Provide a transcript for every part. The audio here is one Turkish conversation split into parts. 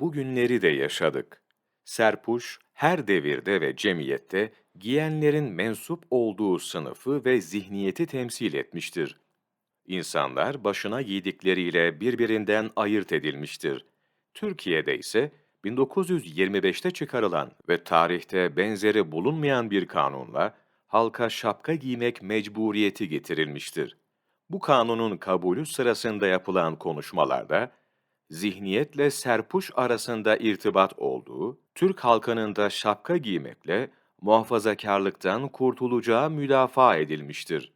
bugünleri de yaşadık. Serpuş, her devirde ve cemiyette giyenlerin mensup olduğu sınıfı ve zihniyeti temsil etmiştir. İnsanlar başına giydikleriyle birbirinden ayırt edilmiştir. Türkiye'de ise 1925'te çıkarılan ve tarihte benzeri bulunmayan bir kanunla halka şapka giymek mecburiyeti getirilmiştir. Bu kanunun kabulü sırasında yapılan konuşmalarda, zihniyetle serpuş arasında irtibat olduğu, Türk halkının da şapka giymekle muhafazakarlıktan kurtulacağı müdafaa edilmiştir.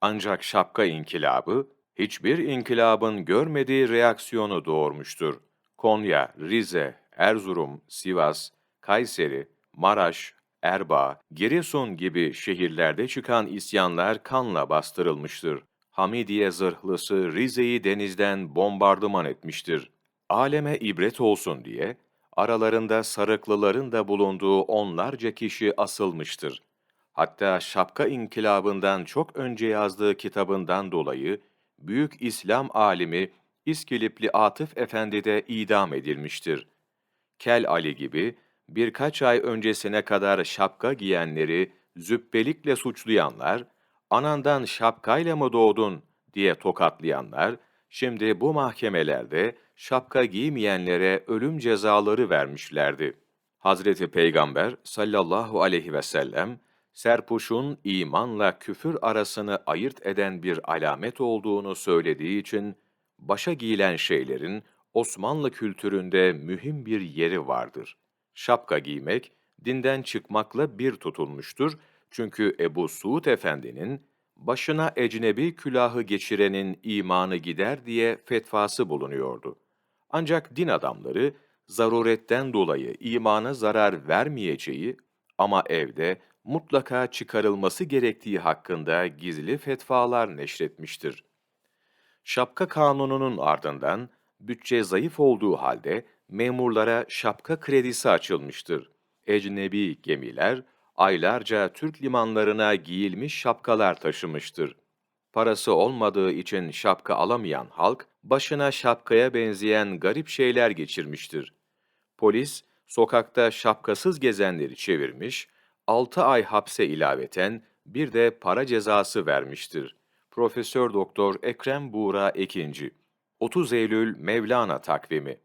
Ancak şapka inkılabı, hiçbir inkılabın görmediği reaksiyonu doğurmuştur. Konya, Rize, Erzurum, Sivas, Kayseri, Maraş, Erbaa, Giresun gibi şehirlerde çıkan isyanlar kanla bastırılmıştır. Hamidiye zırhlısı Rize'yi denizden bombardıman etmiştir. Aleme ibret olsun diye, aralarında sarıklıların da bulunduğu onlarca kişi asılmıştır. Hatta şapka inkılabından çok önce yazdığı kitabından dolayı, büyük İslam alimi İskilipli Atıf Efendi de idam edilmiştir. Kel Ali gibi birkaç ay öncesine kadar şapka giyenleri züppelikle suçlayanlar, anandan şapkayla mı doğdun diye tokatlayanlar, şimdi bu mahkemelerde şapka giymeyenlere ölüm cezaları vermişlerdi. Hazreti Peygamber sallallahu aleyhi ve sellem, serpuşun imanla küfür arasını ayırt eden bir alamet olduğunu söylediği için, başa giyilen şeylerin Osmanlı kültüründe mühim bir yeri vardır. Şapka giymek, dinden çıkmakla bir tutulmuştur çünkü Ebu Suud Efendi'nin, başına ecnebi külahı geçirenin imanı gider diye fetvası bulunuyordu. Ancak din adamları, zaruretten dolayı imana zarar vermeyeceği ama evde mutlaka çıkarılması gerektiği hakkında gizli fetvalar neşretmiştir. Şapka kanununun ardından bütçe zayıf olduğu halde memurlara şapka kredisi açılmıştır. Ecnebi gemiler aylarca Türk limanlarına giyilmiş şapkalar taşımıştır. Parası olmadığı için şapka alamayan halk başına şapkaya benzeyen garip şeyler geçirmiştir. Polis sokakta şapkasız gezenleri çevirmiş, 6 ay hapse ilaveten bir de para cezası vermiştir. Profesör Doktor Ekrem Buğra Ekinci 30 Eylül Mevlana takvimi